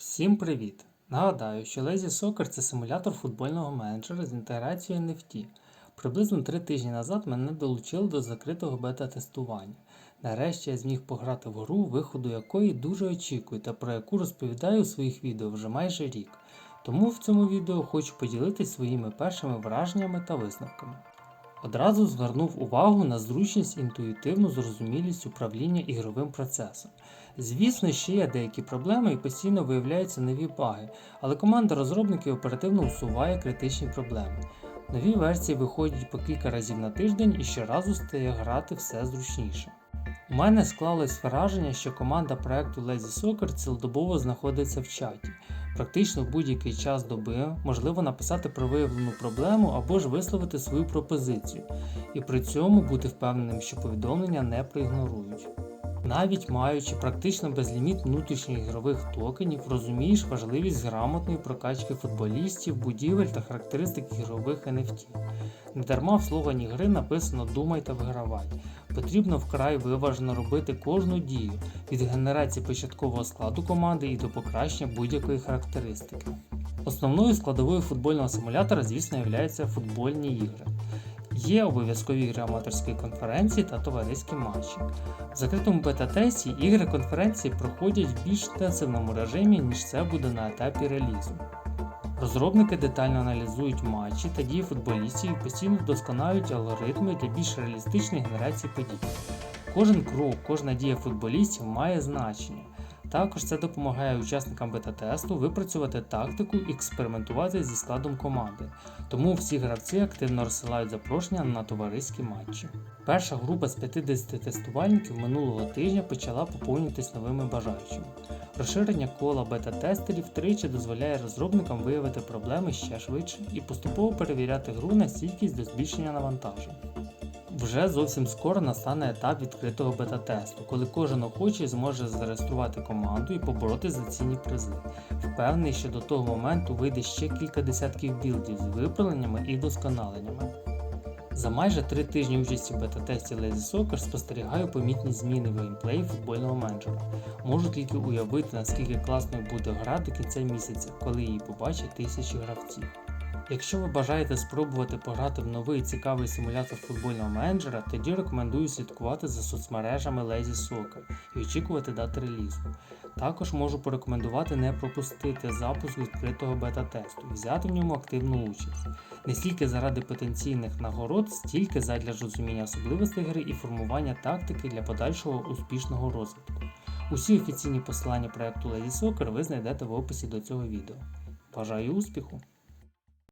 Всім привіт! Нагадаю, що Lazy Soccer це симулятор футбольного менеджера з інтеграцією NFT. Приблизно три тижні назад мене долучили до закритого бета-тестування. Нарешті я зміг пограти в гру, виходу якої дуже очікую та про яку розповідаю у своїх відео вже майже рік. Тому в цьому відео хочу поділитися своїми першими враженнями та висновками. Одразу звернув увагу на зручність інтуїтивну зрозумілість управління ігровим процесом. Звісно, ще є деякі проблеми і постійно виявляються нові баги, але команда розробників оперативно усуває критичні проблеми. Нові версії виходять по кілька разів на тиждень і щоразу стає грати все зручніше. У мене склалось враження, що команда проекту Lazy Soccer цілодобово знаходиться в чаті. Практично в будь-який час доби можливо написати про виявлену проблему або ж висловити свою пропозицію, і при цьому бути впевненим, що повідомлення не проігнорують. Навіть маючи практично безліміт внутрішніх ігрових токенів, розумієш важливість грамотної прокачки футболістів, будівель та характеристик ігрових NFT. Недарма в слогані гри написано Думай та вигравай. Потрібно вкрай виважено робити кожну дію від генерації початкового складу команди і до покращення будь-якої характеристики. Основною складовою футбольного симулятора, звісно, є футбольні ігри. Є обов'язкові ігри аматорської конференції та товариські матчі. В закритому бета-тесті ігри конференції проходять в більш інтенсивному режимі, ніж це буде на етапі релізу. Розробники детально аналізують матчі та дії футболістів і постійно вдосконалюють алгоритми для більш реалістичної генерації подій. Кожен крок, кожна дія футболістів має значення. Також це допомагає учасникам бета-тесту випрацювати тактику і експериментувати зі складом команди, тому всі гравці активно розсилають запрошення на товариські матчі. Перша група з 50 тестувальників минулого тижня почала поповнюватись новими бажаючими. Розширення кола бета-тестерів тричі дозволяє розробникам виявити проблеми ще швидше і поступово перевіряти гру на стійкість до збільшення навантажень. Вже зовсім скоро настане етап відкритого бета-тесту, коли кожен охочий зможе зареєструвати команду і побороти за цінні призи. Впевнений, що до того моменту вийде ще кілька десятків білдів з виправленнями і досконаленнями. За майже три тижні участі в бета-тесті Lazy Soccer спостерігаю помітні зміни в геймплеї футбольного менеджера. Можу тільки уявити, наскільки класною буде гра до кінця місяця, коли її побачать тисячі гравців. Якщо ви бажаєте спробувати пограти в новий цікавий симулятор футбольного менеджера, тоді рекомендую слідкувати за соцмережами Lazy Soccer і очікувати дати релізу. Також можу порекомендувати не пропустити запуск відкритого бета-тесту і взяти в ньому активну участь. Не стільки заради потенційних нагород, стільки задля розуміння особливостей гри і формування тактики для подальшого успішного розвитку. Усі офіційні посилання проекту Lazy Soccer ви знайдете в описі до цього відео. Бажаю успіху!